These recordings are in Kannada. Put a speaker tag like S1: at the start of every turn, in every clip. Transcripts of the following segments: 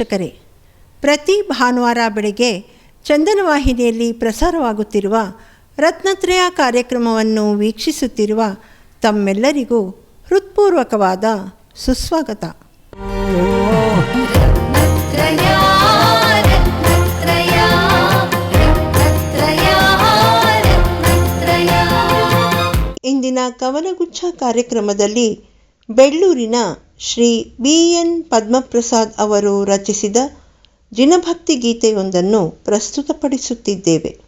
S1: ವೀಕ್ಷಕರೇ ಪ್ರತಿ ಭಾನುವಾರ ಬೆಳಗ್ಗೆ ಚಂದನವಾಹಿನಿಯಲ್ಲಿ ಪ್ರಸಾರವಾಗುತ್ತಿರುವ ರತ್ನತ್ರಯ ಕಾರ್ಯಕ್ರಮವನ್ನು ವೀಕ್ಷಿಸುತ್ತಿರುವ ತಮ್ಮೆಲ್ಲರಿಗೂ ಹೃತ್ಪೂರ್ವಕವಾದ ಸುಸ್ವಾಗತ. ಇಂದಿನ ಕವನಗುಚ್ಛ ಕಾರ್ಯಕ್ರಮದಲ್ಲಿ ಬೆಳ್ಳೂರಿನ ಶ್ರೀ ಬಿ ಎನ್ ಪದ್ಮಪ್ರಸಾದ್ ಅವರು ರಚಿಸಿದ ಜಿನಭಕ್ತಿ ಗೀತೆಯೊಂದನ್ನು ಪ್ರಸ್ತುತಪಡಿಸುತ್ತಿದ್ದೇವೆ.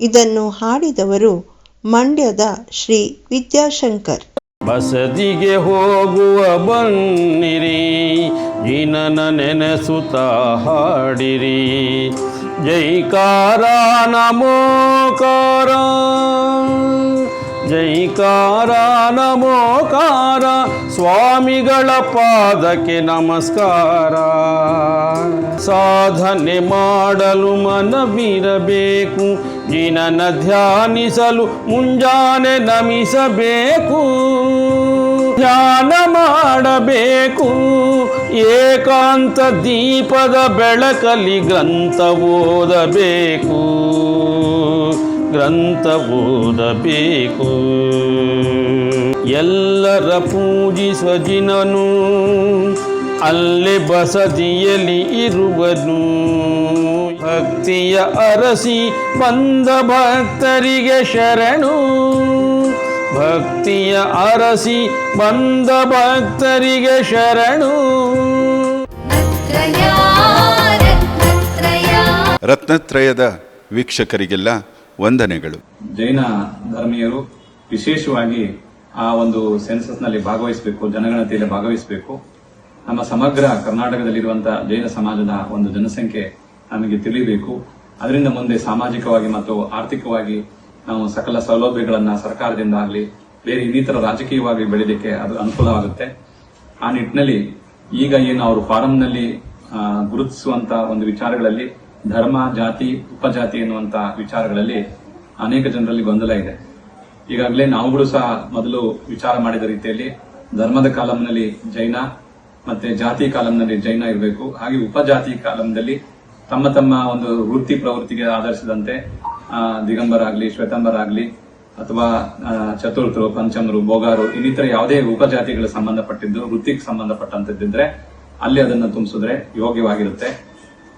S1: ಇದನ್ನು ಹಾಡಿದವರು ಮಂಡ್ಯದ ಶ್ರೀ ವಿದ್ಯಾಶಂಕರ್.
S2: ಬಸದಿಗೆ ಹೋಗುವ ಬನ್ನಿರಿ, ಜಿನನ ನೆನೆಸುತ್ತ ಹಾಡಿರಿ. ಜೈಕಾರ ನಮೋಕಾರ. ಜೈಕಾರ, ನಮೋಕಾರ, ಸ್ವಾಮಿಗಳ ಪಾದಕ್ಕೆ ನಮಸ್ಕಾರ. ಸಾಧನೆ ಮಾಡಲು ಮನವಿರಬೇಕು, ಜಿನನ ಧ್ಯಾನಿಸಲು ಮುಂಜಾನೆ ನಮಿಸಬೇಕು. ಧ್ಯಾನ ಮಾಡಬೇಕು, ಏಕಾಂತ ದೀಪದ ಬೆಳಕಲಿ ಗ್ರಂಥ ಓದಬೇಕು. ಗ್ರಂಥ ಓದಬೇಕು ಎಲ್ಲರ ಪೂಜಿಸುವ ಜಿನನು ಅಲ್ಲಿ ಬಸದಿಯಲ್ಲಿ ಇರುವನು. ಭಕ್ತಿಯ ಅರಸಿ ಬಂದ ಭಕ್ತರಿಗೆ ಶರಣು. ಭಕ್ತಿಯ ಅರಸಿ ಬಂದ ಭಕ್ತರಿಗೆ ಶರಣು.
S3: ರತ್ನತ್ರಯ, ರತ್ನತ್ರಯ.
S4: ರತ್ನತ್ರಯದ ವೀಕ್ಷಕರಿಗೆಲ್ಲ ವಂದನೆಗಳು.
S5: ಜೈನ ಧರ್ಮೀಯರು ವಿಶೇಷವಾಗಿ ಆ ಒಂದು ಸೆನ್ಸಸ್ನಲ್ಲಿ ಭಾಗವಹಿಸಬೇಕು, ಜನಗಣತಿಯಲ್ಲಿ ಭಾಗವಹಿಸಬೇಕು. ನಮ್ಮ ಸಮಗ್ರ ಕರ್ನಾಟಕದಲ್ಲಿರುವಂತಹ ಜೈನ ಸಮಾಜದ ಒಂದು ಜನಸಂಖ್ಯೆ ನಮಗೆ ತಿಳಿಬೇಕು. ಅದರಿಂದ ಮುಂದೆ ಸಾಮಾಜಿಕವಾಗಿ ಮತ್ತು ಆರ್ಥಿಕವಾಗಿ ನಾವು ಸಕಲ ಸೌಲಭ್ಯಗಳನ್ನು ಸರ್ಕಾರದಿಂದ ಆಗಲಿ, ಬೇರೆ ಇನ್ನಿತರ ರಾಜಕೀಯವಾಗಿ ಬೆಳೆಯಲಿಕ್ಕೆ ಅದು ಅನುಕೂಲವಾಗುತ್ತೆ. ಆ ನಿಟ್ಟಿನಲ್ಲಿ ಈಗ ಏನು ಅವರು ಫಾರಂನಲ್ಲಿ ಗುರುತಿಸುವಂತಹ ಗುರುತಿಸುವಂತ ಒಂದು ವಿಚಾರಗಳಲ್ಲಿ ಧರ್ಮ, ಜಾತಿ, ಉಪಜಾತಿ ಎನ್ನುವಂತ ವಿಚಾರಗಳಲ್ಲಿ ಅನೇಕ ಜನರಲ್ಲಿ ಗೊಂದಲ ಇದೆ. ಈಗಾಗಲೇ ನಾವುಗಳು ಸಹ ಮೊದಲು ವಿಚಾರ ಮಾಡಿದ ರೀತಿಯಲ್ಲಿ ಧರ್ಮದ ಕಾಲಂನಲ್ಲಿ ಜೈನ ಮತ್ತೆ ಜಾತಿ ಕಾಲಂನಲ್ಲಿ ಜೈನ ಇರಬೇಕು. ಹಾಗೆ ಉಪಜಾತಿ ಕಾಲಂನಲ್ಲಿ ತಮ್ಮ ತಮ್ಮ ಒಂದು ವೃತ್ತಿ ಪ್ರವೃತ್ತಿಗೆ ಆಧರಿಸಿದಂತೆ ದಿಗಂಬರ ಆಗಲಿ, ಶ್ವೇತಾಂಬರ ಆಗ್ಲಿ, ಅಥವಾ ಚತುರ್ಥರು, ಪಂಚಮರು, ಬೋಗಾರು, ಇನ್ನಿತರ ಯಾವುದೇ ಉಪಜಾತಿಗಳು ಸಂಬಂಧಪಟ್ಟಿದ್ದು, ವೃತ್ತಿಗೆ ಸಂಬಂಧಪಟ್ಟಂತದ್ದಿದ್ರೆ ಅಲ್ಲಿ ಅದನ್ನು ತುಂಬಿಸಿದ್ರೆ ಯೋಗ್ಯವಾಗಿರುತ್ತೆ.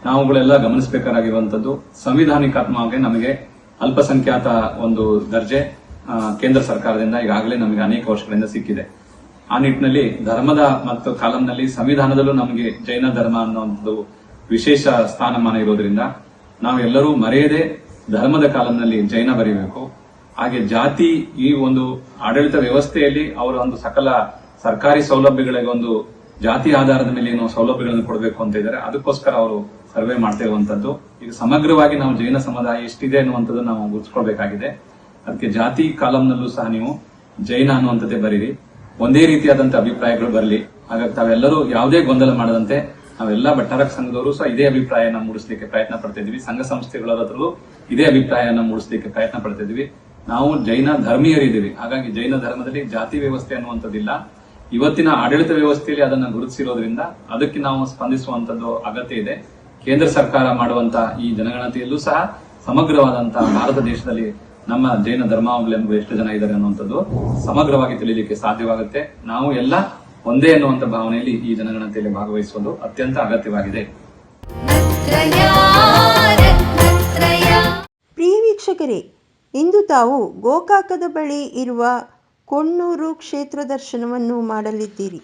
S5: ನಾವುಗಳೆಲ್ಲ ಗಮನಿಸಬೇಕಾಗಿರುವಂತದ್ದು ಸಂವಿಧಾನಿಕಾತ್ಮವಾಗಿ ನಮಗೆ ಅಲ್ಪಸಂಖ್ಯಾತ ಒಂದು ದರ್ಜೆ ಕೇಂದ್ರ ಸರ್ಕಾರದಿಂದ ಈಗಾಗಲೇ ನಮಗೆ ಅನೇಕ ವರ್ಷಗಳಿಂದ ಸಿಕ್ಕಿದೆ. ಆ ನಿಟ್ಟಿನಲ್ಲಿ ಧರ್ಮದ ಮತ್ತು ಕಾಲಂನಲ್ಲಿ ಸಂವಿಧಾನದಲ್ಲೂ ನಮಗೆ ಜೈನ ಧರ್ಮ ಅನ್ನೋ ವಿಶೇಷ ಸ್ಥಾನಮಾನ ಇರೋದ್ರಿಂದ ನಾವೆಲ್ಲರೂ ಮರೆಯದೆ ಧರ್ಮದ ಕಾಲಂನಲ್ಲಿ ಜೈನ ಬರೀಬೇಕು. ಹಾಗೆ ಜಾತಿ ಈ ಒಂದು ಆಡಳಿತ ವ್ಯವಸ್ಥೆಯಲ್ಲಿ ಅವರ ಒಂದು ಸಕಲ ಸರ್ಕಾರಿ ಸೌಲಭ್ಯಗಳಿಗೆ ಒಂದು ಜಾತಿ ಆಧಾರದ ಮೇಲೆ ಏನೋ ಸೌಲಭ್ಯಗಳನ್ನು ಕೊಡಬೇಕು ಅಂತ ಇದ್ದಾರೆ. ಅದಕ್ಕೋಸ್ಕರ ಅವರು ಸರ್ವೆ ಮಾಡ್ತಾ ಇರುವಂತದ್ದು. ಈಗ ಸಮಗ್ರವಾಗಿ ನಾವು ಜೈನ ಸಮುದಾಯ ಎಷ್ಟಿದೆ ಅನ್ನುವಂಥದ್ದು ನಾವು ಗುರುತಿಸ್ಕೊಳ್ಬೇಕಾಗಿದೆ. ಅದಕ್ಕೆ ಜಾತಿ ಕಾಲಂನಲ್ಲೂ ಸಹ ನೀವು ಜೈನ ಅನ್ನುವಂಥದ್ದೇ ಬರೀರಿ. ಒಂದೇ ರೀತಿಯಾದಂತಹ ಅಭಿಪ್ರಾಯಗಳು ಬರಲಿ. ಹಾಗಾಗಿ ತಾವೆಲ್ಲರೂ ಯಾವುದೇ ಗೊಂದಲ ಮಾಡದಂತೆ ನಾವೆಲ್ಲ ಭಟ್ಟಾರಕ ಸಂಘದವರು ಸಹ ಇದೇ ಅಭಿಪ್ರಾಯನ ಮೂಡಿಸಲಿಕ್ಕೆ ಪ್ರಯತ್ನ ಪಡ್ತಾ ಸಂಘ ಸಂಸ್ಥೆಗಳ ಹತ್ರಲೂ ಇದೇ ಅಭಿಪ್ರಾಯನ ಮೂಡಿಸಲಿಕ್ಕೆ ಪ್ರಯತ್ನ ಪಡ್ತಾ ಇದೀವಿ ನಾವು ಜೈನ ಧರ್ಮೀಯರಿದ್ದೀವಿ. ಹಾಗಾಗಿ ಜೈನ ಧರ್ಮದಲ್ಲಿ ಜಾತಿ ವ್ಯವಸ್ಥೆ ಅನ್ನುವಂಥದ್ದಿಲ್ಲ. ಇವತ್ತಿನ ಆಡಳಿತ ವ್ಯವಸ್ಥೆಯಲ್ಲಿ ಅದನ್ನು ಗುರುತಿಸಿರೋದ್ರಿಂದ ಅದಕ್ಕೆ ನಾವು ಸ್ಪಂದಿಸುವಂತದ್ದು ಅಗತ್ಯ ಇದೆ. ಕೇಂದ್ರ ಸರ್ಕಾರ ಮಾಡುವಂತಹ ಈ ಜನಗಣತಿಯಲ್ಲೂ ಸಹ ಸಮಗ್ರವಾದಂತಹ ಭಾರತ ದೇಶದಲ್ಲಿ ನಮ್ಮ ಜೈನ ಧರ್ಮಾವಲಂಬಿ ಎಷ್ಟು ಜನ ಇದ್ದಾರೆ ಅನ್ನುವಂಥದ್ದು ಸಮಗ್ರವಾಗಿ ತಿಳಿಲಿಕ್ಕೆ ಸಾಧ್ಯವಾಗುತ್ತೆ. ನಾವು ಎಲ್ಲ ಒಂದೇ ಅನ್ನುವಂಥ ಭಾವನೆಯಲ್ಲಿ ಈ ಜನಗಣತಿಯಲ್ಲಿ ಭಾಗವಹಿಸುವುದು ಅತ್ಯಂತ ಅಗತ್ಯವಾಗಿದೆ.
S1: ಪ್ರಿಯ ವೀಕ್ಷಕರೇ ಇಂದು ತಾವು ಗೋಕಾಕದ ಬಳಿ ಇರುವ ಕೊಣ್ಣೂರು ಕ್ಷೇತ್ರ ದರ್ಶನವನ್ನು ಮಾಡಲಿದ್ದೀರಿ.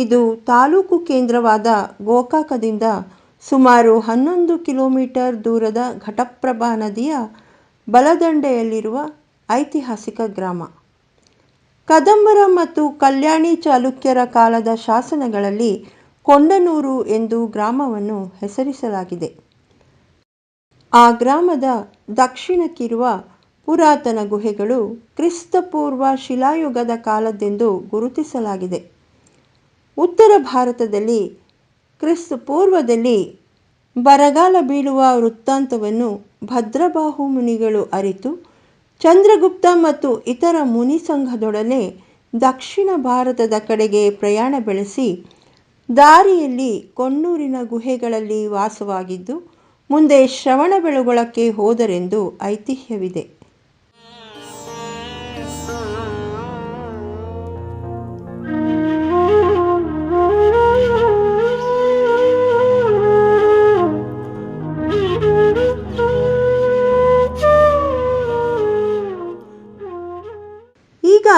S1: ಇದು ತಾಲೂಕು ಕೇಂದ್ರವಾದ ಗೋಕಾಕದಿಂದ ಸುಮಾರು ಹನ್ನೊಂದು ಕಿಲೋಮೀಟರ್ ದೂರದ ಘಟಪ್ರಭಾ ನದಿಯ ಬಲದಂಡೆಯಲ್ಲಿರುವ ಐತಿಹಾಸಿಕ ಗ್ರಾಮ. ಕದಂಬರ ಮತ್ತು ಕಲ್ಯಾಣಿ ಚಾಲುಕ್ಯರ ಕಾಲದ ಶಾಸನಗಳಲ್ಲಿ ಕೊಂಡನೂರು ಎಂದು ಗ್ರಾಮವನ್ನು ಹೆಸರಿಸಲಾಗಿದೆ. ಆ ಗ್ರಾಮದ ದಕ್ಷಿಣಕ್ಕಿರುವ ಪುರಾತನ ಗುಹೆಗಳು ಕ್ರಿಸ್ತಪೂರ್ವ ಶಿಲಾಯುಗದ ಕಾಲದ್ದೆಂದು ಗುರುತಿಸಲಾಗಿದೆ. ಉತ್ತರ ಭಾರತದಲ್ಲಿ, ಕ್ರಿಸ್ತ ಪೂರ್ವದಲ್ಲಿ ಬರಗಾಲ ಬೀಳುವ ವೃತ್ತಾಂತವನ್ನು ಭದ್ರಬಾಹು ಮುನಿಗಳು ಅರಿತು, ಚಂದ್ರಗುಪ್ತ ಮತ್ತು ಇತರ ಮುನಿ ಸಂಘದೊಡನೆ ದಕ್ಷಿಣ ಭಾರತದ ಕಡೆಗೆ ಪ್ರಯಾಣ ಬೆಳೆಸಿ, ದಾರಿಯಲ್ಲಿ ಕೊಣ್ಣೂರಿನ ಗುಹೆಗಳಲ್ಲಿ ವಾಸವಾಗಿದ್ದು, ಮುಂದೆ ಶ್ರವಣಬೆಳಗೊಳಕ್ಕೆ ಹೋದರೆಂದು ಐತಿಹ್ಯವಿದೆ.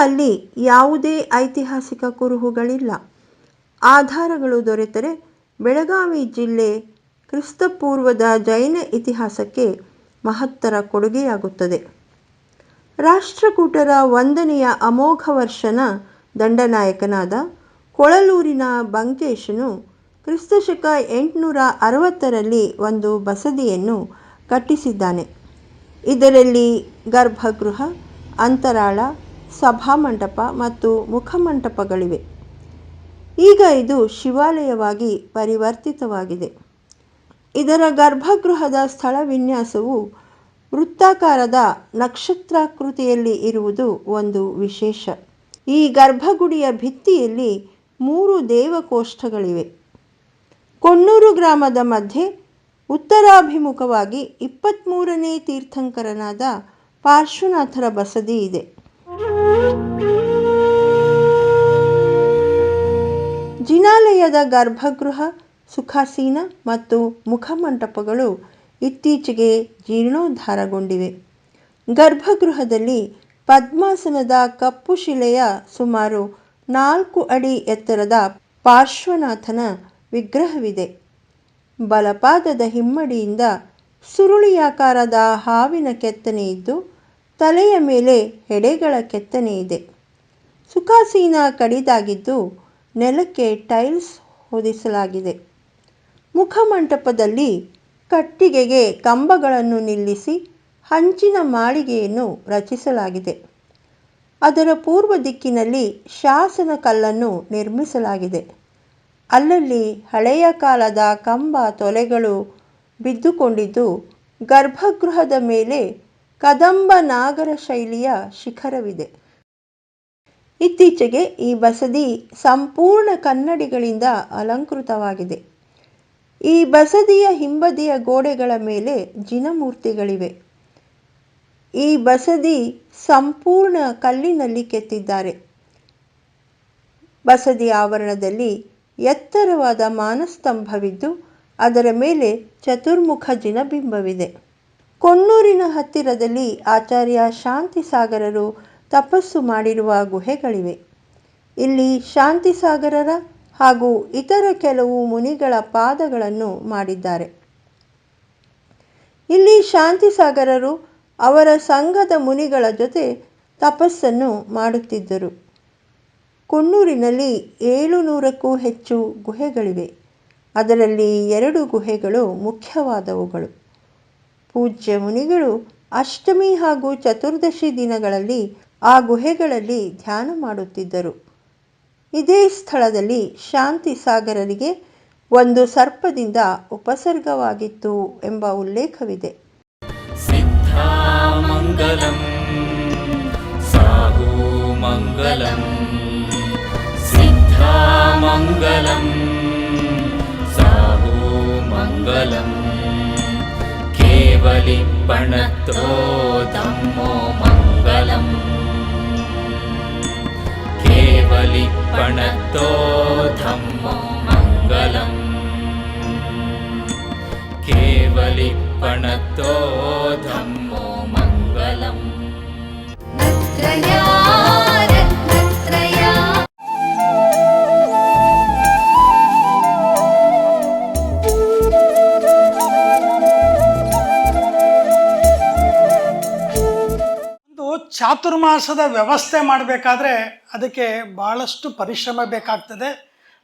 S1: ಅಲ್ಲಿ ಯಾವುದೇ ಐತಿಹಾಸಿಕ ಕುರುಹುಗಳಿಲ್ಲ. ಆಧಾರಗಳು ದೊರೆತರೆ ಬೆಳಗಾವಿ ಜಿಲ್ಲೆ ಕ್ರಿಸ್ತಪೂರ್ವದ ಜೈನ ಇತಿಹಾಸಕ್ಕೆ ಮಹತ್ತರ ಕೊಡುಗೆಯಾಗುತ್ತದೆ. ರಾಷ್ಟ್ರಕೂಟರ ಒಂದನೆಯ ಅಮೋಘ ವರ್ಷನ ದಂಡನಾಯಕನಾದ ಕೊಳಲೂರಿನ ಬಂಕೇಶನು ಕ್ರಿಸ್ತಶಕ ಎಂಟುನೂರ ಅರವತ್ತರಲ್ಲಿ ಒಂದು ಬಸದಿಯನ್ನು ಕಟ್ಟಿಸಿದ್ದಾನೆ. ಇದರಲ್ಲಿ ಗರ್ಭಗೃಹ, ಅಂತರಾಳ ಸಭಾಮಂಟಪ ಮತ್ತು ಮುಖಮಂಟಪಗಳಿವೆ. ಈಗ ಇದು ಶಿವಾಲಯವಾಗಿ ಪರಿವರ್ತಿತವಾಗಿದೆ. ಇದರ ಗರ್ಭಗೃಹದ ಸ್ಥಳ ವಿನ್ಯಾಸವು ವೃತ್ತಾಕಾರದ ನಕ್ಷತ್ರಾಕೃತಿಯಲ್ಲಿ ಇರುವುದು ಒಂದು ವಿಶೇಷ. ಈ ಗರ್ಭಗುಡಿಯ ಭಿತ್ತಿಯಲ್ಲಿ ಮೂರು ದೇವಕೋಷ್ಠಗಳಿವೆ. ಕೊಣ್ಣೂರು ಗ್ರಾಮದ ಮಧ್ಯೆ ಉತ್ತರಾಭಿಮುಖವಾಗಿ ಇಪ್ಪತ್ತ್ಮೂರನೇ ತೀರ್ಥಂಕರನಾದ ಪಾರ್ಶ್ವನಾಥರ ಬಸದಿ ಇದೆ. ಜಿನಾಲಯದ ಗರ್ಭಗೃಹ, ಸುಖಾಸೀನ ಮತ್ತು ಮುಖಮಂಟಪಗಳು ಇತ್ತೀಚೆಗೆ ಜೀರ್ಣೋದ್ಧಾರಗೊಂಡಿವೆ. ಗರ್ಭಗೃಹದಲ್ಲಿ ಪದ್ಮಾಸನದ ಕಪ್ಪು ಶಿಲೆಯ ಸುಮಾರು ನಾಲ್ಕು ಅಡಿ ಎತ್ತರದ ಪಾರ್ಶ್ವನಾಥನ ವಿಗ್ರಹವಿದೆ. ಬಲಪಾದದ ಹಿಮ್ಮಡಿಯಿಂದ ಸುರುಳಿಯಾಕಾರದ ಹಾವಿನ ಕೆತ್ತನೆ ಇದ್ದು, ತಲೆಯ ಮೇಲೆ ಹೆಡೆಗಳ ಕೆತ್ತನೆ ಇದೆ. ಸುಖಾಸೀನ ಕಡಿದಾಗಿದ್ದು ನೆಲಕ್ಕೆ ಟೈಲ್ಸ್ ಹೊದಿಸಲಾಗಿದೆ. ಮುಖಮಂಟಪದಲ್ಲಿ ಕಟ್ಟಿಗೆಗೆ ಕಂಬಗಳನ್ನು ನಿಲ್ಲಿಸಿ ಹಂಚಿನ ಮಾಳಿಗೆಯನ್ನು ರಚಿಸಲಾಗಿದೆ. ಅದರ ಪೂರ್ವ ದಿಕ್ಕಿನಲ್ಲಿ ಶಾಸನ ಕಲ್ಲನ್ನು ನಿರ್ಮಿಸಲಾಗಿದೆ. ಅಲ್ಲಲ್ಲಿ ಹಳೆಯ ಕಾಲದ ಕಂಬ ತೊಲೆಗಳು ಬಿದ್ದುಕೊಂಡಿದ್ದು, ಗರ್ಭಗೃಹದ ಮೇಲೆ ಕದಂಬ ನಾಗರ ಶೈಲಿಯ ಶಿಖರವಿದೆ. ಇತ್ತೀಚೆಗೆ ಈ ಬಸದಿ ಸಂಪೂರ್ಣ ಕನ್ನಡಿಗಳಿಂದ ಅಲಂಕೃತವಾಗಿದೆ. ಈ ಬಸದಿಯ ಹಿಂಬದಿಯ ಗೋಡೆಗಳ ಮೇಲೆ ಜಿನಮೂರ್ತಿಗಳಿವೆ. ಈ ಬಸದಿ ಸಂಪೂರ್ಣ ಕಲ್ಲಿನಲ್ಲಿ ಕೆತ್ತಿದ್ದಾರೆ. ಬಸದಿ ಆವರಣದಲ್ಲಿ ಎತ್ತರವಾದ ಮಾನಸ್ತಂಭವಿದ್ದು, ಅದರ ಮೇಲೆ ಚತುರ್ಮುಖ ಜಿನಬಿಂಬವಿದೆ. ಕೊಣ್ಣೂರಿನ ಹತ್ತಿರದಲ್ಲಿ ಆಚಾರ್ಯ ಶಾಂತಿಸಾಗರರು ತಪಸ್ಸು ಮಾಡಿರುವ ಗುಹೆಗಳಿವೆ. ಇಲ್ಲಿ ಶಾಂತಿಸಾಗರರ ಹಾಗೂ ಇತರ ಕೆಲವು ಮುನಿಗಳ ಪಾದಗಳನ್ನು ಮಾಡಿದ್ದಾರೆ. ಇಲ್ಲಿ ಶಾಂತಿಸಾಗರರು ಅವರ ಸಂಘದ ಮುನಿಗಳ ಜೊತೆ ತಪಸ್ಸನ್ನು ಮಾಡುತ್ತಿದ್ದರು. ಕೊಣ್ಣೂರಿನಲ್ಲಿ ಏಳು ನೂರಕ್ಕೂ ಹೆಚ್ಚು ಗುಹೆಗಳಿವೆ. ಅದರಲ್ಲಿ ಎರಡು ಗುಹೆಗಳು ಮುಖ್ಯವಾದವುಗಳು. ಪೂಜ್ಯ ಮುನಿಗಳು ಅಷ್ಟಮಿ ಹಾಗೂ ಚತುರ್ದಶಿ ದಿನಗಳಲ್ಲಿ ಆ ಗುಹೆಗಳಲ್ಲಿ ಧ್ಯಾನ ಮಾಡುತ್ತಿದ್ದರು. ಇದೇ ಸ್ಥಳದಲ್ಲಿ ಶಾಂತಿ ಸಾಗರರಿಗೆ ಒಂದು ಸರ್ಪದಿಂದ ಉಪಸರ್ಗವಾಗಿತ್ತು ಎಂಬ ಉಲ್ಲೇಖವಿದೆ.
S6: ಸಿದ್ಧಾಮಂಗಲಂ ಸಾಹು ಮಂಗಲಂ ಸಿದ್ಧಾಮಂಗಲಂ ಸಾಹು ಮಂಗಲಂ ಕೇವಲಿಪ್ಪಣತೋ ತಮ್ಮೋ ಮಂಗಲಂ. केवलिपणतो धम्मो मङ्गलम् केवलिपणतो धम्मो मङ्गलम्
S7: ಚಾತುರ್ಮಾಸದ ವ್ಯವಸ್ಥೆ ಮಾಡಬೇಕಾದ್ರೆ ಅದಕ್ಕೆ ಭಾಳಷ್ಟು ಪರಿಶ್ರಮ ಬೇಕಾಗ್ತದೆ.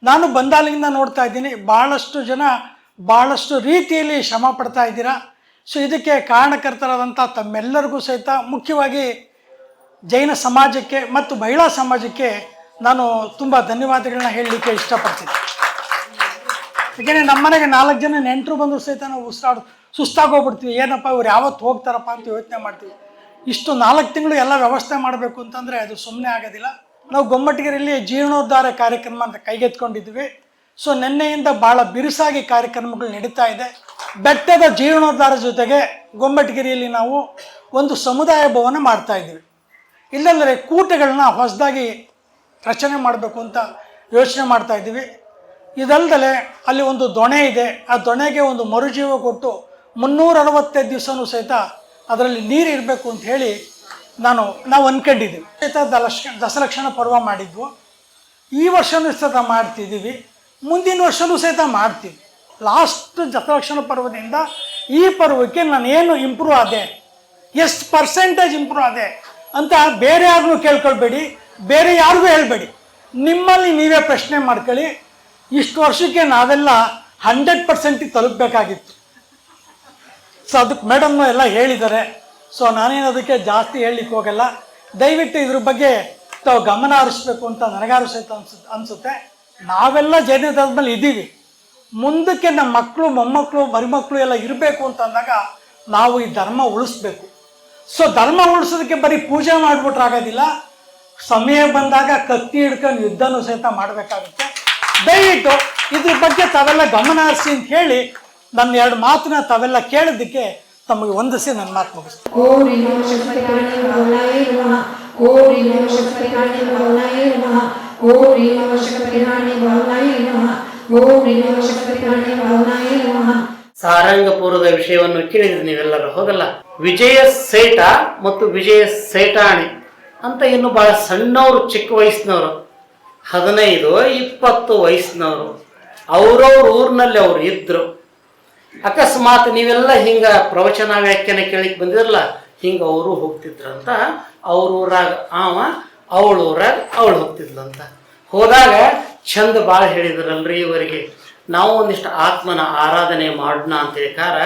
S7: ನಾನು ಬಂದಾಲಿಂದ ನೋಡ್ತಾ ಇದ್ದೀನಿ ಭಾಳಷ್ಟು ಜನ ಭಾಳಷ್ಟು ರೀತಿಯಲ್ಲಿ ಶ್ರಮ ಪಡ್ತಾ ಇದ್ದೀರಾ? ಸೊ, ಇದಕ್ಕೆ ಕಾರಣಕರ್ತರಾದಂಥ ತಮ್ಮೆಲ್ಲರಿಗೂ ಸಹಿತ ಮುಖ್ಯವಾಗಿ ಜೈನ ಸಮಾಜಕ್ಕೆ ಮತ್ತು ಮಹಿಳಾ ಸಮಾಜಕ್ಕೆ ನಾನು ತುಂಬ ಧನ್ಯವಾದಗಳನ್ನ ಹೇಳಲಿಕ್ಕೆ ಇಷ್ಟಪಡ್ತೀನಿ. ಯಾಕೆಂದರೆ ನಮ್ಮನೆಗೆ ನಾಲ್ಕು ಜನ ನೆಂಟರು ಬಂದರೂ ಸಹಿತ ನಾವು ಉಸಿರಾಡೋ ಸುಸ್ತಾಗೋಗ್ಬಿಡ್ತೀವಿ ಏನಪ್ಪ, ಇವ್ರು ಯಾವತ್ತು ಹೋಗ್ತಾರಪ್ಪ ಅಂತ ಯೋಚನೆ ಮಾಡ್ತೀವಿ. ಇಷ್ಟು ನಾಲ್ಕು ತಿಂಗಳು ಎಲ್ಲ ವ್ಯವಸ್ಥೆ ಮಾಡಬೇಕು ಅಂತಂದರೆ ಅದು ಸುಮ್ಮನೆ ಆಗೋದಿಲ್ಲ. ನಾವು ಗೊಮ್ಮಟಗಿರಿಯಲ್ಲಿ ಜೀರ್ಣೋದ್ಧಾರ ಕಾರ್ಯಕ್ರಮ ಅಂತ ಕೈಗೆತ್ಕೊಂಡಿದ್ವಿ ಸೊ ನಿನ್ನೆಯಿಂದ ಭಾಳ ಬಿರುಸಾಗಿ ಕಾರ್ಯಕ್ರಮಗಳು ನಡೀತಾ ಇದೆ. ಬೆಟ್ಟದ ಜೀರ್ಣೋದ್ಧಾರ ಜೊತೆಗೆ ಗೊಮ್ಮಟಗಿರಿಯಲ್ಲಿ ನಾವು ಒಂದು ಸಮುದಾಯ ಭವನ ಮಾಡ್ತಾ ಇದ್ದೀವಿ. ಇಲ್ಲಂದರೆ ಕೂಟಗಳನ್ನ ಹೊಸದಾಗಿ ರಚನೆ ಮಾಡಬೇಕು ಅಂತ ಯೋಚನೆ ಮಾಡ್ತಾ ಇದ್ದೀವಿ. ಇದಲ್ದಲೆ ಅಲ್ಲಿ ಒಂದು ದೊಣೆ ಇದೆ. ಆ ದೊಣೆಗೆ ಒಂದು ಮರುಜೀವ ಕೊಟ್ಟು ಮುನ್ನೂರ ಅರವತ್ತೈದು ದಿವಸನೂ ಸಹಿತ ಅದರಲ್ಲಿ ನೀರು ಇರಬೇಕು ಅಂತ ಹೇಳಿ ನಾನು, ನಾವು ಅಂದ್ಕೊಂಡಿದ್ದೀವಿ ದಲಕ್ಷ, ದಸಲಕ್ಷಣ ಪರ್ವ ಮಾಡಿದ್ವು. ಈ ವರ್ಷವೂ ಸಹಿತ ಮಾಡ್ತಿದ್ದೀವಿ. ಮುಂದಿನ ವರ್ಷವೂ ಸಹಿತ ಮಾಡ್ತೀವಿ. ಲಾಸ್ಟ್ ದಸಲಕ್ಷಣ ಪರ್ವದಿಂದ ಈ ಪರ್ವಕ್ಕೆ ನಾನು ಏನು ಇಂಪ್ರೂವ್ ಆದೆ? ಎಷ್ಟು ಪರ್ಸೆಂಟೇಜ್ ಇಂಪ್ರೂವ್ ಆದೆ? ಅಂತ ಬೇರೆ ಯಾರನ್ನೂ ಕೇಳ್ಕೊಳ್ಬೇಡಿ. ಬೇರೆ ಯಾರಿಗೂ ಹೇಳಬೇಡಿ. ನಿಮ್ಮಲ್ಲಿ ನೀವೇ ಪ್ರಶ್ನೆ ಮಾಡ್ಕೊಳ್ಳಿ. ಇಷ್ಟು ವರ್ಷಕ್ಕೆ ನಾವೆಲ್ಲ ಹಂಡ್ರೆಡ್ ಪರ್ಸೆಂಟಿಗೆ ತಲುಪಬೇಕಾಗಿತ್ತು. ಸೊ ಅದಕ್ಕೆ ಮೇಡಮ್ನು ಎಲ್ಲ ಹೇಳಿದ್ದಾರೆ. ಸೊ ನಾನೇನು ಅದಕ್ಕೆ ಜಾಸ್ತಿ ಹೇಳಲಿಕ್ಕೆ ಹೋಗಲ್ಲ. ದಯವಿಟ್ಟು ಇದ್ರ ಬಗ್ಗೆ ತಾವು ಗಮನ ಹರಿಸ್ಬೇಕು ಅಂತ ನನಗಾರು ಸಹಿತ ಅನ್ಸುತ್ತೆ, ಅನಿಸುತ್ತೆ. ನಾವೆಲ್ಲ ಜೈನ ಮೇಲೆ ಇದ್ದೀವಿ. ಮುಂದಕ್ಕೆ ನಮ್ಮ ಮಕ್ಕಳು, ಮೊಮ್ಮಕ್ಕಳು ಮರಿಮಕ್ಕಳು ಎಲ್ಲ ಇರಬೇಕು ಅಂತ ಅಂದಾಗ ನಾವು ಈ ಧರ್ಮ ಉಳಿಸ್ಬೇಕು. ಸೊ ಧರ್ಮ ಉಳಿಸೋದಕ್ಕೆ ಬರೀ ಪೂಜೆ ಮಾಡಿಬಿಟ್ರೆ ಆಗೋದಿಲ್ಲ. ಸಮಯ ಬಂದಾಗ ಕತ್ತಿ ಹಿಡ್ಕೊಂಡು ಯುದ್ಧನೂ ಸಹಿತ ಮಾಡಬೇಕಾಗುತ್ತೆ. ದಯವಿಟ್ಟು ಇದ್ರ ಬಗ್ಗೆ ತಾವೆಲ್ಲ ಗಮನ ಹರಿಸಿ ಅಂತ ಹೇಳಿ ನನ್ನ ಎರಡು ಮಾತನ್ನ ತಾವೆಲ್ಲ ಕೇಳಿದ್ದಕ್ಕೆ ತಮಗೆ ವಂದಿಸಿ ನನ್ನ ಮಾತು ಮುಗಿಸ್ತೀನಿ.
S8: ಸಾರಂಗಪುರದ ವಿಷಯವನ್ನು ಕೇಳಿದ್ರಿ ನೀವೆಲ್ಲರೂ ಹೋಗಲ್ಲ. ವಿಜಯ ಸೇಟ ಮತ್ತು ವಿಜಯ ಸೇಟಾಣಿ ಅಂತ ಇನ್ನು ಬಹಳ ಸಣ್ಣವರು ಚಿಕ್ಕ ವಯಸ್ಸಿನವರು. ಹದಿನೈದು ಇಪ್ಪತ್ತು ವಯಸ್ಸಿನವರು. ಅವ್ರವ್ರ ಊರಿನಲ್ಲಿ ಅವರು ಇದ್ರು. ಅಕಸ್ಮಾತ್ ನೀವೆಲ್ಲ ಹಿಂಗ ಪ್ರವಚನ ವ್ಯಾಖ್ಯಾನ ಕೇಳಿಕ್ ಬಂದಿರಲ್ಲ ಹಿಂಗ ಅವರು ಹೋಗ್ತಿದ್ರಂತ, ಅವ್ರ ಊರಾಗ ಆವ, ಅವಳ ಊರಾಗ ಅವಳು ಹೋಗ್ತಿದ್ಲಂತ. ಹೋದಾಗ ಚಂದ ಭಾಳ ಹೇಳಿದ್ರಲ್ರಿ ಇವರಿಗೆ, ನಾವು ಒಂದಿಷ್ಟು ಆತ್ಮನ ಆರಾಧನೆ ಮಾಡೋಣ ಅಂತ ಹೇಳಿಕಾರ,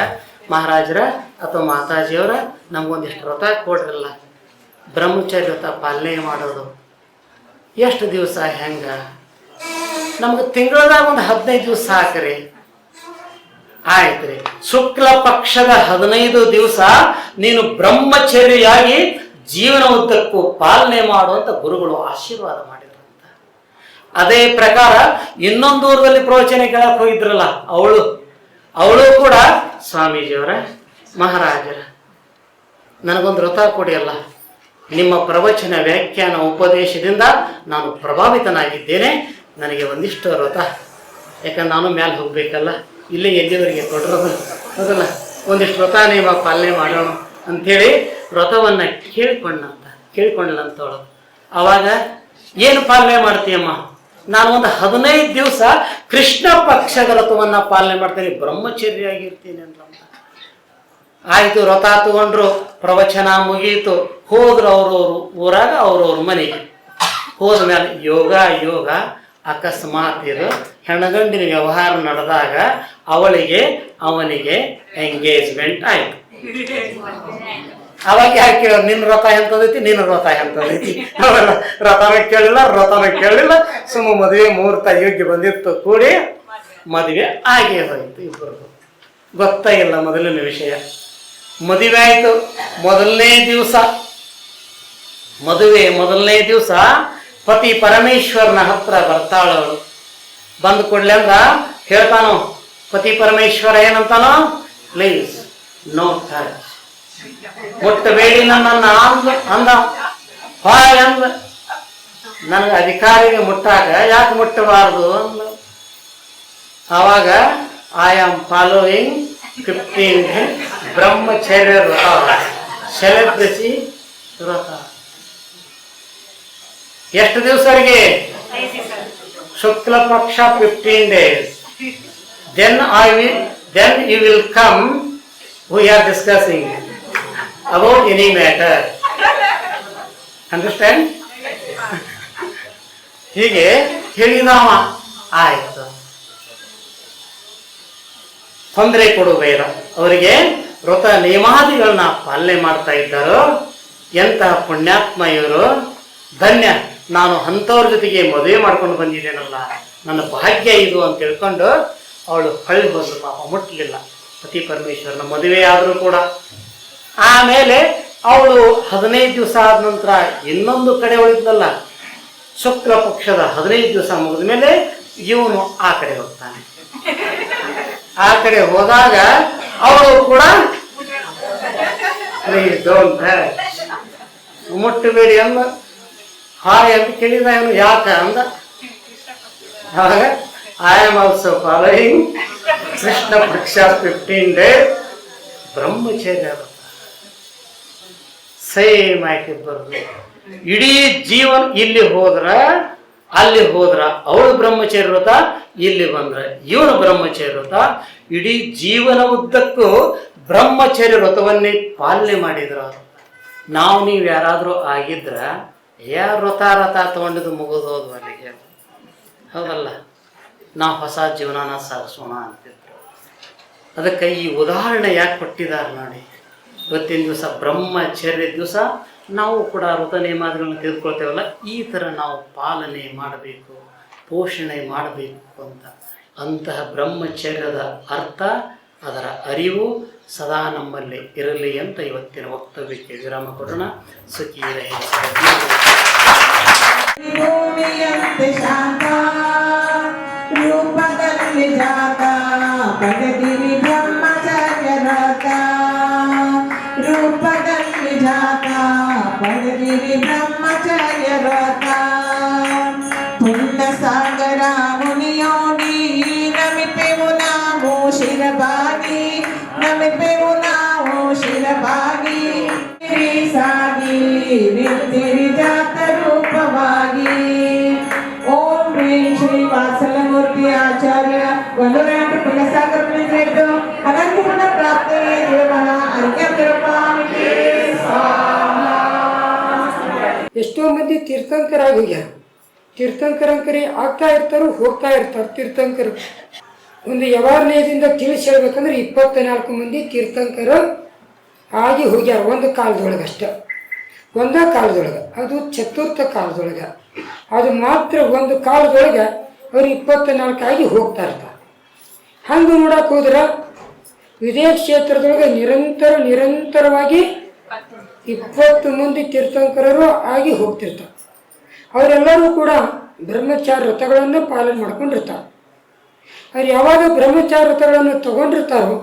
S8: ಮಹಾರಾಜರ ಅಥವಾ ಮಾತಾಜಿಯವರ, ನಮಗೊಂದಿಷ್ಟು ವ್ರತ ಕೊಡ್ರಲ್ಲ. ಬ್ರಹ್ಮಚರ್ಯ ವ್ರತ ಪಾಲನೆ ಮಾಡೋದು. ಎಷ್ಟು ದಿವಸ ಹೆಂಗ? ನಮ್ಗೆ ತಿಂಗಳದಾಗ ಒಂದು ಹದಿನೈದು ದಿವಸ ಆಯ್ತ್ರಿ. ಶುಕ್ಲ ಪಕ್ಷದ ಹದಿನೈದು ದಿವಸ ನೀನು ಬ್ರಹ್ಮಚರ್ಯಾಗಿ ಜೀವನ ಉದ್ದಕ್ಕೂ ಪಾಲನೆ ಮಾಡುವಂತ ಗುರುಗಳು ಆಶೀರ್ವಾದ ಮಾಡಿದ್ರಂತ. ಅದೇ ಪ್ರಕಾರ ಇನ್ನೊಂದು ಊರದಲ್ಲಿ ಪ್ರವಚನ ಕೇಳಕ್ ಹೋಗಿದ್ರಲ್ಲ ಅವಳು ಅವಳು ಕೂಡ ಸ್ವಾಮೀಜಿಯವರ ಮಹಾರಾಜರ. ನನಗೊಂದು ವ್ರತ ಕೊಡಿ ಅಲ್ಲ. ನಿಮ್ಮ ಪ್ರವಚನ ವ್ಯಾಖ್ಯಾನ ಉಪದೇಶದಿಂದ ನಾನು ಪ್ರಭಾವಿತನಾಗಿದ್ದೇನೆ. ನನಗೆ ಒಂದಿಷ್ಟು ವ್ರತ. ಯಾಕಂದ್ರೆ ನಾನು ಮ್ಯಾಲೆ ಹೋಗ್ಬೇಕಲ್ಲ. ಇಲ್ಲೇ ಎಲ್ಲಿಯವರಿಗೆ ಕೊಡ್ರದು? ಹೌದಲ್ಲ ಒಂದಿಷ್ಟು ವ್ರತ ನೇಮ ಪಾಲನೆ ಮಾಡೋಣ ಅಂಥೇಳಿ ವ್ರತವನ್ನು ಕೇಳಿಕೊಂಡಂತ ಕೇಳಿಕೊಂಡಳಂತವಳು ಅವಾಗ, ಏನು ಪಾಲನೆ ಮಾಡ್ತೀಯಮ್ಮ ನಾನು ಒಂದು ಹದಿನೈದು ದಿವಸ ಕೃಷ್ಣ ಪಕ್ಷದ ವ್ರತವನ್ನು ಪಾಲನೆ ಮಾಡ್ತೇನೆ, ಬ್ರಹ್ಮಚರ್ಯ ಆಗಿರ್ತೀನಿ ಅಂತ ಆಯಿತು, ವ್ರತ ತಗೊಂಡ್ರು, ಪ್ರವಚನ ಮುಗೀತು. ಹೋದ್ರು ಅವ್ರವ್ರು ಊರಾಗ ಅವ್ರವ್ರ ಮನೆಗೆ. ಹೋದ ಮೇಲೆ ಯೋಗ ಯೋಗ ಅಕಸ್ಮಾತ್ ಇದು ಹೆಣಗಂಡಿನ ವ್ಯವಹಾರ ನಡೆದಾಗ ಅವಳಿಗೆ, ಅವನಿಗೆ ಎಂಗೇಜ್ಮೆಂಟ್ ಆಯ್ತು. ಅವಾಗ ಯಾಕೆ ಕೇಳ ನಿನ್ನ ರಥ ಎಂತದೈತಿ ನಿನ್ನ ವ್ರತ ಅವೆಲ್ಲ ವ್ರತನ ಕೇಳಿಲ್ಲ ವ್ರತನ ಕೇಳಿಲ್ಲ. ಸುಮ್ಮ ಮದುವೆ ಮುಹೂರ್ತ ಯೋಗ್ಯ ಬಂದಿತ್ತು, ಕೂಡಿ ಮದುವೆ ಆಗೇ ಹೋಯ್ತು ಇಬ್ಬರದು. ಗೊತ್ತಾಗಿಲ್ಲ ಮೊದಲಿನ ವಿಷಯ. ಮದುವೆ ಆಯ್ತು, ಮೊದಲನೇ ದಿವಸ. ಮದುವೆ ಮೊದಲನೇ ದಿವಸ ಪತಿ ಪರಮೇಶ್ವರನ ಹತ್ರ ಬರ್ತಾಳವಳು. ಬಂದು ಕೂಡಲೇ ಅಂದ, ಹೇಳ್ತಾನೋ, ಪತಿ ಪರಮೇಶ್ವರ ಏನಂತಾನೋ? ಪ್ಲೀಸ್, ನೋ ಟಚ್ ಮುಟ್ಟಬೇಡಿ ನನ್ನನ್ನು ಅಂದ ಅಂದ. ಹಾಯ್ ಅಂದ ನನಗೆ ಅಧಿಕಾರಿಗೆ ಮುಟ್ಟಾಗ ಯಾಕೆ ಮುಟ್ಟಬಾರದು ಅಂದ ಆವಾಗ ಐ ಆಮ್ ಫಾಲೋಯಿಂಗ್ ಫಿಫ್ಟೀನ್ ಬ್ರಹ್ಮಚರ್ಯ ವ್ರತ ಸೆಲೆಬ್ರಿಸಿ ವ್ರತ. ಎಷ್ಟು ದಿವಸರಿಗೆ ಶುಕ್ಲ ಪಕ್ಷ fifteen days then I will then you will come we are discussing about any matter understand ಹೀಗೆ ಹೇಳಿದ ಆಯ್ತು. ತೊಂದರೆ ಕೊಡುಬೇಡ ಅವರಿಗೆ ವ್ರತ ನಿಯಮಾದಿಗಳನ್ನ ಪಾಲನೆ ಮಾಡ್ತಾ ಇದ್ದಾರೋ. ಎಂತಹ ಪುಣ್ಯಾತ್ಮ ಇವರು. ಧನ್ಯ. ನಾನು ಅಂಥವ್ರ ಜೊತೆಗೆ ಮದುವೆ ಮಾಡ್ಕೊಂಡು ಬಂದಿದ್ದೇನಲ್ಲ, ನನ್ನ ಭಾಗ್ಯ ಇದು ಅಂತ ತಿಳ್ಕೊಂಡು ಅವಳು ಹೊಳ್ಳಿ ಬಂದು ಪಾಪ ಮುಟ್ಟಲಿಲ್ಲ ಪತಿ ಪರಮೇಶ್ವರನ ಮದುವೆ ಆದರೂ ಕೂಡ. ಆಮೇಲೆ ಅವಳು ಹದಿನೈದು ದಿವಸ ಆದ ನಂತರ ಇನ್ನೊಂದು ಕಡೆ ಉಳಿದ್ನಲ್ಲ, ಶುಕ್ಲ ಪಕ್ಷದ ಹದಿನೈದು ದಿವಸ ಮುಗಿದ ಮೇಲೆ ಇವನು ಆ ಕಡೆ ಹೋಗ್ತಾನೆ. ಆ ಕಡೆ ಹೋದಾಗ ಅವಳು ಕೂಡ ಮುಟ್ಟಬೇಡಿ ಅಂದ ಹಾಯ್ ಅಂತ ಕೇಳಿದ ಏನು ಯಾಕ ಅಂದ? ಐ ಆಮ್ ಆಲ್ಸೋ ಫಾಲೋಯಿಂಗ್ ಕೃಷ್ಣ ಪಕ್ಷ ಫಿಫ್ಟೀನ್ ಡೇ ಬ್ರಹ್ಮಚರ್ಯ ಸೇಮ್ ಆಯ್ತು ಬರೋದು ಇಡೀ ಜೀವನ ಇಲ್ಲಿ ಹೋದ್ರ, ಅಲ್ಲಿ ಹೋದ್ರ ಅವಳು ಬ್ರಹ್ಮಚರ್ಯ ವ್ರತ ಇಲ್ಲಿ ಬಂದ್ರೆ ಇವನು ಬ್ರಹ್ಮಚರ್ಯ ವ್ರತ ಇಡೀ ಜೀವನ ಉದ್ದಕ್ಕೂ ಬ್ರಹ್ಮಚರ್ಯ ವ್ರತವನ್ನೇ ಪಾಲನೆ ಮಾಡಿದ್ರು. ನಾವು ನೀವು ಯಾರಾದರೂ ಆಗಿದ್ರ ಯಾರು ವ್ರತ ರಥ ತೊಗೊಂಡಿದ್ದು ಮುಗಿದು ಹೋದ್ ಅಲ್ಲಿಗೆ ಹೌದಲ್ಲ? ನಾವು ಹೊಸ ಜೀವನನ ಸಾಗಿಸೋಣ ಅಂತಿದ್ರು. ಅದಕ್ಕೆ ಈ ಉದಾಹರಣೆ ಯಾಕೆ ಕೊಟ್ಟಿದ್ದಾರೆ ನೋಡಿ. ಇವತ್ತಿನ ದಿವಸ ಬ್ರಹ್ಮಚರ್ಯ ದಿವಸ ನಾವು ಕೂಡ ವೃತ ನಿಯಮಾದಿಗಳನ್ನ ತಿಳ್ಕೊಳ್ತೇವಲ್ಲ, ಈ ಥರ ನಾವು ಪಾಲನೆ ಮಾಡಬೇಕು, ಪೋಷಣೆ ಮಾಡಬೇಕು ಅಂತ. ಅಂತಹ ಬ್ರಹ್ಮಚರ್ಯದ ಅರ್ಥ ಅದರ ಅರಿವು ಸದಾ ನಮ್ಮಲ್ಲಿ ಇರಲಿ ಅಂತ ಇವತ್ತಿನ ವಕ್ತವ್ಯಕ್ಕೆ ವಿರಾಮ ಕೊಡೋಣ. ಸುಖೀರ.
S9: ರೂಪದಲ್ಲಿ ಜಾತ ಪಡೆದಿರಿ ಬ್ರಹ್ಮಚರ್ಯ ವ್ರತ ರೂಪದಲ್ಲಿ ಜಾತ ಪಡೆದಿರಿ ಬ್ರಹ್ಮಚರ್ಯ ವ್ರತ ಪುಣ್ಯ ಸಾಗರ ನಮಿಪೆವು ನಾವು ಶಿರಬಾಗಿ ಸಾಗಿ ನಿಂತಿರಿ ಜಾತ ರೂಪವಾಗಿ ಓಂ ಹ್ರೀಂ ಶ್ರೀ ವಾತ್ಸಲ್ಯಮೂರ್ತಿ ಆಚಾರ್ಯ ಗೊಂಡರಾಟ ಪುಣ್ಯಸಾಗರ ಪುಣ್ಯಗ್ರೇಟು ಅನಂತ ಗುಣ ಪ್ರಾಪ್ತಿ ದೇವನ ಅರ್ಘ್ಯಪ್ರಪಾಮಿಕೆ
S10: ಎಷ್ಟೋ ಮಂದಿ ತೀರ್ಥಂಕರಾಗಿ ಹೋಗ್ಯಾರ ತೀರ್ಥಂಕರಂಕರಿ ಆಗ್ತಾ ಇರ್ತಾರೋ ಹೋಗ್ತಾ ಇರ್ತಾರೆ ತೀರ್ಥಂಕರು ಒಂದು ಯವಾರ್ಣಯದಿಂದ ತಿಳಿಸಿ ಹೇಳ್ಬೇಕಂದ್ರೆ ಇಪ್ಪತ್ತ ನಾಲ್ಕು ಮಂದಿ ತೀರ್ಥಂಕರು ಆಗಿ ಹೋಗ್ಯಾರ, ಒಂದು ಕಾಲದೊಳಗೆ ಅಷ್ಟೆ. ಒಂದೇ ಕಾಲದೊಳಗೆ, ಅದು ಚತುರ್ಥ ಕಾಲದೊಳಗೆ. ಅದು ಮಾತ್ರ ಒಂದು ಕಾಲದೊಳಗೆ ಅವ್ರು ಇಪ್ಪತ್ತ ನಾಲ್ಕಾಗಿ ಹೋಗ್ತಾ ಇರ್ತಾರೆ ಹಂಗೆ ನೋಡಕ್ಕೆ ಹೋದ್ರೆ ವಿಜಯ ಕ್ಷೇತ್ರದೊಳಗೆ ನಿರಂತರ, ನಿರಂತರವಾಗಿ ಇಪ್ಪತ್ತು ಮಂದಿ ತೀರ್ಥಂಕರರು ಆಗಿ ಹೋಗ್ತಿರ್ತಾರೆ. ಅವರೆಲ್ಲರೂ ಕೂಡ ಬ್ರಹ್ಮಚಾರ ವ್ರತಗಳನ್ನು ಪಾಲನೆ ಮಾಡ್ಕೊಂಡಿರ್ತಾರೆ. ಅವ್ರು ಯಾವಾಗ ಬ್ರಹ್ಮಚಾರ ವ್ರತಗಳನ್ನು ತಗೊಂಡಿರ್ತಾರೋ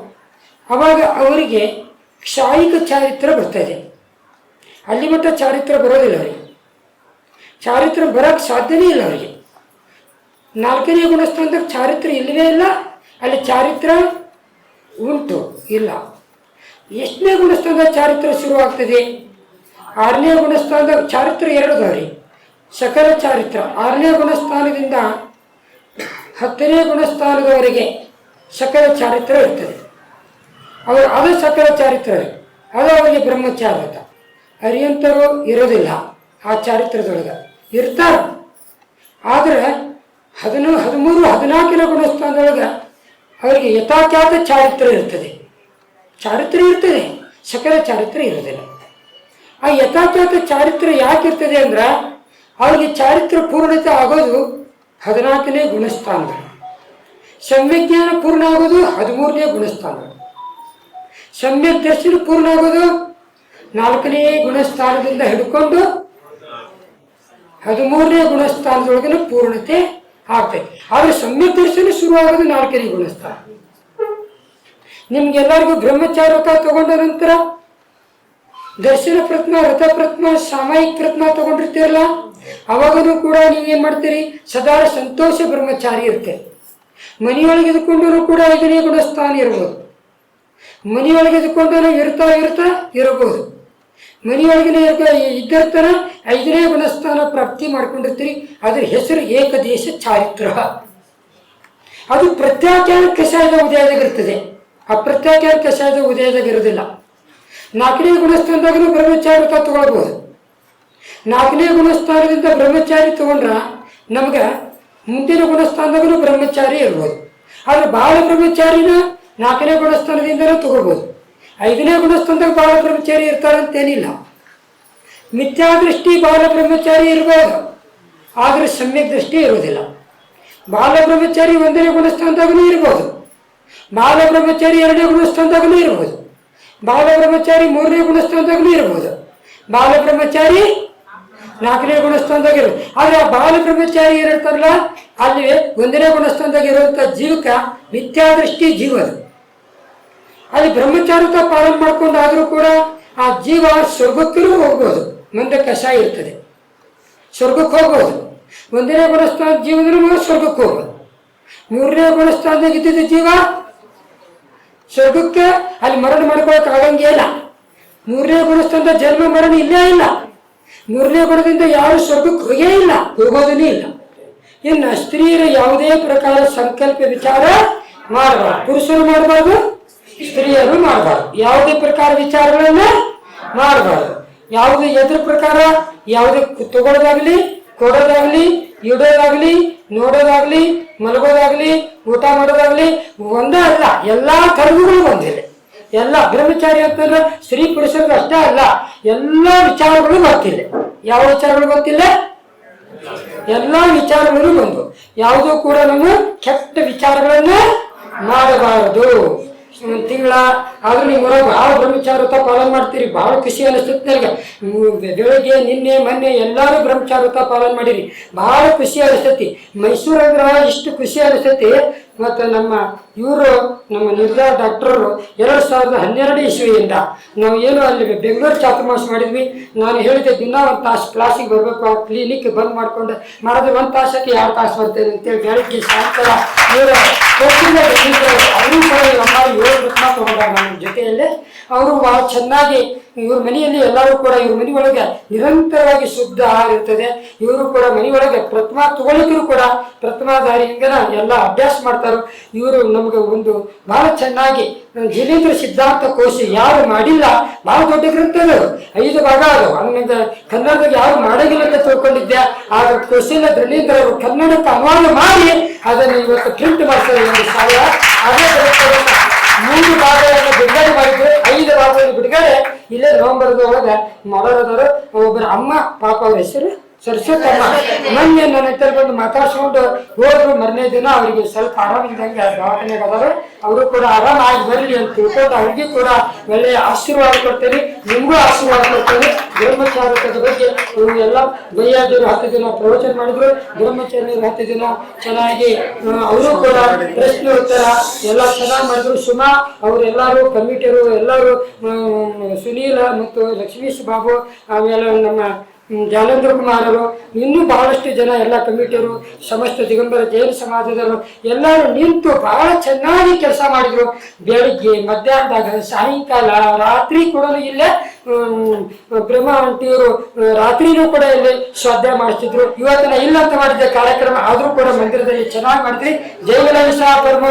S10: ಆವಾಗ ಅವರಿಗೆ ಕ್ಷಾಯಿಕ ಚಾರಿತ್ರ ಬರ್ತದೆ ಅಲ್ಲಿ ಮಟ್ಟ ಚಾರಿತ್ರ ಬರೋದಿಲ್ಲ ಅವರಿಗೆ. ಚಾರಿತ್ರ ಬರೋಕ್ಕೆ ಸಾಧ್ಯನೇ ಇಲ್ಲ ಅವರಿಗೆ. ನಾಲ್ಕನೇ ಗುಣಸ್ಥಾನದಾಗ ಚಾರಿತ್ರ ಇಲ್ಲವೇ ಇಲ್ಲ, ಅಲ್ಲಿ ಚಾರಿತ್ರ ಉಂಟು, ಇಲ್ಲ. ಎಷ್ಟನೇ ಗುಣಸ್ಥಾನದಾಗ ಚಾರಿತ್ರ ಶುರುವಾಗ್ತದೆ ಆರನೇ ಗುಣಸ್ಥಾನದಾಗ ಚಾರಿತ್ರ ಎರಡು ಅದಾವ್ರಿ. ಸಕಲ ಚಾರಿತ್ರ. ಆರನೇ ಗುಣಸ್ಥಾನದಿಂದ ಹತ್ತನೇ ಗುಣಸ್ಥಾನದವರೆಗೆ ಸಕಲ ಚಾರಿತ್ರ ಇರ್ತದೆ. ಅವರು ಅದು ಸಕಲ ಚಾರಿತ್ರ. ಅದು ಅವರಿಗೆ ಬ್ರಹ್ಮಚಾರ ಅರಿಯಂತರು ಇರೋದಿಲ್ಲ ಆ ಚಾರಿತ್ರದೊಳಗೆ. ಇರ್ತಾರೆ. ಆದರೆ ಹದಿನೂ, ಹದಿಮೂರು, ಹದಿನಾಲ್ಕನೇ ಗುಣಸ್ಥಾನದೊಳಗೆ ಅವರಿಗೆ ಯಥಾಖ್ಯಾತ ಚಾರಿತ್ರ ಇರ್ತದೆ. ಚಾರಿತ್ರ ಇರ್ತದೆ. ಸಕಲ ಚಾರಿತ್ರ ಇರೋದಿಲ್ಲ ಆ ಯಥಾಖ್ಯಾತ ಚಾರಿತ್ರ ಯಾಕೆ ಇರ್ತದೆ ಅಂದ್ರೆ, ಅವ್ರಿಗೆ ಚಾರಿತ್ರ ಪೂರ್ಣತೆ ಆಗೋದು ಹದಿನಾಲ್ಕನೇ ಗುಣಸ್ಥಾನದಲ್ಲಿ ಸಂವಿಜ್ಞಾನ ಪೂರ್ಣ ಆಗೋದು ಹದಿಮೂರನೇ ಗುಣಸ್ಥಾನ ಸಮ್ಯಕ್ ದರ್ಶನ ಪೂರ್ಣ ಆಗೋದು ನಾಲ್ಕನೇ ಗುಣಸ್ಥಾನದಿಂದ ಹಿಡ್ಕೊಂಡು ಹದಿಮೂರನೇ ಗುಣಸ್ಥಾನದೊಳಗಿನ ಪೂರ್ಣತೆ ಆಗ್ತೈತೆ. ಆದರೆ ಸಮ್ಯಕ್ ದರ್ಶನ ಶುರುವಾಗೋದು ನಾಲ್ಕನೇ ಗುಣಸ್ಥಾನ. ನಿಮ್ಗೆಲ್ಲರಿಗೂ ಬ್ರಹ್ಮಚಾರ ವ್ರತ ತಗೊಂಡ ನಂತರ ದರ್ಶನ ಪ್ರತ್ನ ರಥ ಪ್ರತ್ನ ಸಾಮಾಯಿಕ ಪ್ರತ್ನ ತಗೊಂಡಿರ್ತೀರಲ್ಲ? ಅವಾಗನೂ ಕೂಡ ನೀವೇನ್ ಮಾಡ್ತೀರಿ? ಸದಾ ಸಂತೋಷ ಬ್ರಹ್ಮಚಾರಿ ಇರುತ್ತೆ ಮನೆಯೊಳಗೆ ಇದ್ಕೊಂಡು ಕೂಡ ಐದನೇ ಗುಣಸ್ಥಾನ ಇರ್ಬೋದು. ಮನೆಯೊಳಗೆ ಇದ್ಕೊಂಡು ಇರ್ತಾ ಇರ್ತಾ ಇರಬಹುದು. ಮನೆಯೊಳಗಿನ ಇದ್ದಿರ್ತಾನ ಐದನೇ ಗುಣಸ್ಥಾನ ಪ್ರಾಪ್ತಿ ಮಾಡ್ಕೊಂಡಿರ್ತೀರಿ. ಅದ್ರ ಹೆಸರು ಏಕದೇಶ ಚಾರಿತ್ರ. ಅದು ಪ್ರತ್ಯಾಖ್ಯಾನ ಕಷಾಯದ ಉದಯದಾಗಿರ್ತದೆ ಇರ್ತದೆ. ಅಪ್ರತ್ಯಾಖ್ಯಾನ ಕಷಾಯದ ಉದಯದಾಗ ಇರೋದಿಲ್ಲ ನಾಲ್ಕನೇ ಗುಣಸ್ಥಾನದಾಗಲೂ ಬ್ರಹ್ಮಚಾರ ತಗೊಳ್ಬಹುದು. ನಾಲ್ಕನೇ ಗುಣಸ್ಥಾನದಿಂದ ಬ್ರಹ್ಮಚಾರಿ ತಗೊಂಡ್ರ ನಮ್ಗೆ ಮುಂದಿನ ಗುಣಸ್ಥಾನದಾಗೂ ಬ್ರಹ್ಮಚಾರಿ ಇರ್ಬೋದು. ಆದ್ರೆ ಬಾಳ ಬ್ರಹ್ಮಚಾರಿನ ನಾಲ್ಕನೇ ಗುಣಸ್ಥಾನದಿಂದಲೂ ತಗೋಬೋದು ಐದನೇ ಗುಣಸ್ಥಾನದಾಗ ಬಾಳ ಬ್ರಹ್ಮಚಾರಿ ಇರ್ತಾರಂತೇನಿಲ್ಲ. ಮಿಥ್ಯಾದೃಷ್ಟಿ ಬಾಲ ಬ್ರಹ್ಮಚಾರಿ ಇರ್ಬೋದು. ಆದರೆ ಸಮ್ಯಕ್ ದೃಷ್ಟಿ ಇರೋದಿಲ್ಲ ಬಾಲ ಬ್ರಹ್ಮಚಾರಿ ಒಂದನೇ ಗುಣಸ್ಥಾನದಾಗಲೂ ಇರ್ಬೋದು. ಬಾಲ ಬ್ರಹ್ಮಚಾರಿ ಎರಡನೇ ಗುಣಸ್ಥಾನದಾಗಲೂ ಇರ್ಬೋದು. ಬಾಲ ಬ್ರಹ್ಮಚಾರಿ ಮೂರನೇ ಗುಣಸ್ಥಾನದಾಗೂ ಇರ್ಬೋದು. ಬಾಲ ಬ್ರಹ್ಮಚಾರಿ ನಾಲ್ಕನೇ ಗುಣಸ್ಥಾನದಾಗಿರು. ಆದ್ರೆ ಆ ಬಾಲ ಬ್ರಹ್ಮಚಾರಿ ಏನಿರ್ತಾರಲ್ಲ ಅಲ್ಲಿ ಒಂದನೇ ಗುಣಸ್ಥಾನದಾಗಿರುವಂತ ಜೀವಕ ಮಿಥ್ಯಾದೃಷ್ಟಿ ಜೀವ ಅದು. ಅಲ್ಲಿ ಬ್ರಹ್ಮಚಾರತ ಪಾಲನೆ ಮಾಡ್ಕೊಂಡಾದ್ರೂ ಕೂಡ ಆ ಜೀವ ಸ್ವರ್ಗಕ್ಕೂ ಹೋಗ್ಬೋದು. ಮುಂದೆ ಕಷಾಯ ಇರ್ತದೆ. ಸ್ವರ್ಗಕ್ಕೆ ಹೋಗ್ಬೋದು. ಒಂದನೇ ಗುಣಸ್ಥಾನ ಜೀವನ ಸ್ವರ್ಗಕ್ಕೆ ಹೋಗ್ಬೋದು. ಮೂರನೇ ಗುಣಸ್ಥಾನದಾಗ ಇದ್ದಿದ್ದ ಜೀವ ಸ್ವರ್ಗಕ್ಕೆ ಅಲ್ಲಿ ಮರಣ ಮಾಡ್ಕೊಳಕ್ ಆಗಂಗೇ ಇಲ್ಲ. ಮೂರನೇ ಗುಣಸ್ಥಾನದ ಜನ್ಮ ಮರಣ ಇಲ್ಲೇ ಇಲ್ಲ. ಮೂರನೇ ಗುಣದಿಂದ ಯಾರು ಸ್ವರ್ಗಕ್ಕೆ ಹೋಗೇ ಇಲ್ಲ, ಹೋಗೋದನ್ನೇ ಇಲ್ಲ. ಇನ್ನು ಸ್ತ್ರೀಯರ ಯಾವುದೇ ಪ್ರಕಾರ ಸಂಕಲ್ಪ ವಿಚಾರ ಮಾಡಬಾರ್ದು. ಪುರುಷರು ಮಾಡಬಾರ್ದು, ಸ್ತ್ರೀಯರು ಮಾಡಬಾರ್ದು. ಯಾವುದೇ ಪ್ರಕಾರ ವಿಚಾರಗಳನ್ನ ಮಾಡಬಾರ್ದು. ಯಾವುದೇ ಎದ್ರ ಪ್ರಕಾರ ಯಾವುದೇ ತಗೊಳ್ಳೋದಾಗ್ಲಿ, ಕೊಡೋದಾಗ್ಲಿ, ಇಡೋದಾಗ್ಲಿ, ನೋಡೋದಾಗ್ಲಿ, ಮಲಗೋದಾಗ್ಲಿ, ಊಟ ಮಾಡೋದಾಗ್ಲಿ, ಒಂದೇ ಅಲ್ಲ, ಎಲ್ಲಾ ಕರ್ಮಗಳು ಬಂದಿಲ್ಲ ಎಲ್ಲ ಬ್ರಹ್ಮಚಾರಿ ಅಂತಂದ್ರೆ ಸ್ತ್ರೀ ಪುರುಷರಿಗೆ ಅಷ್ಟೇ ಅಲ್ಲ, ಎಲ್ಲ ವಿಚಾರಗಳು ಗೊತ್ತಿಲ್ಲ. ಯಾವ ವಿಚಾರಗಳು ಗೊತ್ತಿಲ್ಲ? ಎಲ್ಲ ವಿಚಾರಗಳು ಬಂದು. ಯಾವುದೂ ಕೂಡ ನಾವು ಕೆಟ್ಟ ವಿಚಾರಗಳನ್ನ ಮಾಡಬಾರದು. ತಿಂಗಳ, ಆದ್ರೂ ನೀವು ಭಾಳ ಬ್ರಹ್ಮಚಾರತ ಪಾಲನೆ ಮಾಡ್ತೀರಿ, ಭಾಳ ಖುಷಿ ಅನಿಸುತ್ತೆ ನನಗೆ. ಬೆಳಗ್ಗೆ, ನಿನ್ನೆ, ಮೊನ್ನೆ ಎಲ್ಲರೂ ಬ್ರಹ್ಮಚಾರ ಪಾಲನ್ ಮಾಡಿರಿ. ಭಾಳ ಖುಷಿ ಅನಿಸ್ತೈತಿ. ಮೈಸೂರಾಗ ಇಷ್ಟು ಖುಷಿ ಅನಿಸ್ತೈತಿ. ಮತ್ತು ನಮ್ಮ ಇವರು ನಮ್ಮ ನಿರ್ಧಾರ ಡಾಕ್ಟರ್ ಎರಡು ಸಾವಿರದ ಹನ್ನೆರಡು ಇಸ್ವಿಯಿಂದ ನಾವು ಏನು ಅಲ್ಲಿ ಬೆಂಗಳೂರು ಚಾತುರ್ಮಾಸ ಮಾಡಿದ್ವಿ. ನಾನು ಹೇಳಿದೆ, ದಿನ ಒಂದು ತಾಸು ಕ್ಲಾಸಿಗೆ ಬರಬೇಕು, ಆ ಕ್ಲಿನಿಕ್ ಬಂದ್ ಮಾಡಿಕೊಂಡು ಮಾಡಿದ್ರೆ ಒಂದು ತಾಸಕ್ಕೆ ಎರಡು ತಾಸು ಬರ್ತೇನೆ ಅಂತೇಳಿ ಬೆಳಗ್ಗೆ ಸಾಯಂಕಾಲ ಇವರು ಅವರು ಕೂಡ ಏಳು ರತ್ನ ತಗೊಂಡಾಗ ನಮ್ಮ ಜೊತೆಯಲ್ಲೇ. ಅವರು ಭಾಳ ಚೆನ್ನಾಗಿ ಇವ್ರ ಮನೆಯಲ್ಲಿ ಎಲ್ಲರೂ ಕೂಡ ಇವ್ರ ಮನೆ ಒಳಗೆ ನಿರಂತರವಾಗಿ ಶುದ್ಧ ಆಹಾರ ಇರ್ತದೆ. ಇವರು ಕೂಡ ಮನೆಯೊಳಗೆ ಪ್ರಥಮ ತಗೊಳ್ಳಿದ್ರು ಕೂಡ ಪ್ರಥಮಾಧಾರಿಯಿಂದನ ಎಲ್ಲ ಅಭ್ಯಾಸ ಮಾಡ್ತಾರೆ. ಇವರು ನಮ್ಗೆ ಒಂದು ಬಹಳ ಚೆನ್ನಾಗಿ ಜಿನೇಂದ್ರ ಸಿದ್ಧಾಂತ ಕೋಶ ಯಾರು ಮಾಡಿಲ್ಲ, ಬಹಳ ದೊಡ್ಡ ಗ್ರಂಥಗಳು. ಐದು ಭಾಗ ಅದು ಹಂಗ ಕನ್ನಡದಾಗ ಯಾರು ಮಾಡಂಗಿಲ್ಲ ಅಂತ ತಿಳ್ಕೊಂಡಿದ್ದೆ. ಆ ಕೋಶಿನ ಧರ್ಮೇಂದ್ರ ಅವರು ಕನ್ನಡಕ್ಕೆ ಅನುವಾದ ಮಾಡಿ ಅದನ್ನು ಇವತ್ತು ಪ್ರಿಂಟ್ ಮಾಡ್ತಾರೆ ಒಂದು ಸಾವಿರ ಅದೇ ಮೂರು ಭಾಗಗಳನ್ನು ಬಿಡುಗಡೆ ಮಾಡಿದ್ರು. ಐದು ಭಾಗಗಳನ್ನು ಬಿಡುಗಡೆ. ಇಲ್ಲೇ ನವೆಂಬರ್ದ ಒಳಗೆ ಮಾಡೋರದವರು ಒಬ್ಬರ ಅಮ್ಮ, ಪಾಪ ಅವ್ರ ಹೆಸರು ಸರಸ್ವತಮ್ಮ, ಮೊನ್ನೆ ನನ್ನ ಹತ್ತಿರ ಬಂದು ಮಾತಾಡ್ಸ್ಕೊಂಡು ಹೋದ್ರು. ಮರನೇ ದಿನ ಅವರಿಗೆ ಸ್ವಲ್ಪ ಆರಾಮಿಲ್ದಂಗೆ ದವಾಖಾನೆಗೆ ಅದಾರು ಅವರು ಕೂಡ ಆರಾಮಾಗಿ ಬರಲಿ ಅಂತ ತಿಳ್ಕೊಂಡು ಅವ್ರಿಗೆ ಕೂಡ ಒಳ್ಳೆಯ ಆಶೀರ್ವಾದ ಕೊಡ್ತೇನೆ. ನಿಮಗೂ ಆಶೀರ್ವಾದ ಕೊಡ್ತೇನೆ. ಬ್ರಹ್ಮಚಾರದ ಬಗ್ಗೆ ಇವರು ಎಲ್ಲ ಬೈಯಾದರು ಹತ್ತು ದಿನ ಪ್ರವಚನ ಮಾಡಿದ್ರು. ಬ್ರಹ್ಮಚಾರ್ಯರು ಹತ್ತು ದಿನ ಚೆನ್ನಾಗಿ ಅವರು ಕೂಡ ಪ್ರಶ್ನೆ ಉತ್ತರ ಎಲ್ಲ ಚೆನ್ನಾಗಿ ಮಾಡಿದ್ರು. ಸುಮಾ, ಅವರೆಲ್ಲರೂ ಕಮಿಟಿಯರು ಎಲ್ಲರೂ ಸುನೀಲ ಮತ್ತು ಲಕ್ಷ್ಮೀಶ್ ಬಾಬು, ಆಮೇಲೆ ನಮ್ಮ ಜಾಲೇಂದ್ರ ಕುಮಾರರು ಇನ್ನೂ ಬಹಳಷ್ಟು ಜನ ಎಲ್ಲ ಕಮಿಟಿಯವರು ಸಮಸ್ತ ದಿಗಂಬರ ಜೈನ ಸಮಾಜದವರು ಎಲ್ಲರೂ ನಿಂತು ಬಹಳ ಚೆನ್ನಾಗಿ ಕೆಲಸ ಮಾಡಿದ್ರು. ಬೆಳಿಗ್ಗೆ ಮಧ್ಯಾಹ್ನದಾಗ ಸಾಯಂಕಾಲ ರಾತ್ರಿ ಕೂಡ ಇಲ್ಲೇ ಹ್ಮ್, ಬ್ರಹ್ಮ ಆಂಟಿಯವರು ರಾತ್ರಿನೂ ಕೂಡ ಇಲ್ಲಿ ಶ್ರದ್ಧೆ ಮಾಡಿಸ್ತಿದ್ರು ಇವತ್ತಿನ ಇಲ್ಲ ಅಂತ ಮಾಡಿದ್ದ ಕಾರ್ಯಕ್ರಮ ಆದರೂ ಕೂಡ ಮಂದಿರದಲ್ಲಿ ಚೆನ್ನಾಗಿ ಮಾಡಿದ್ರಿ. ಜೈವಲ ಪರಮ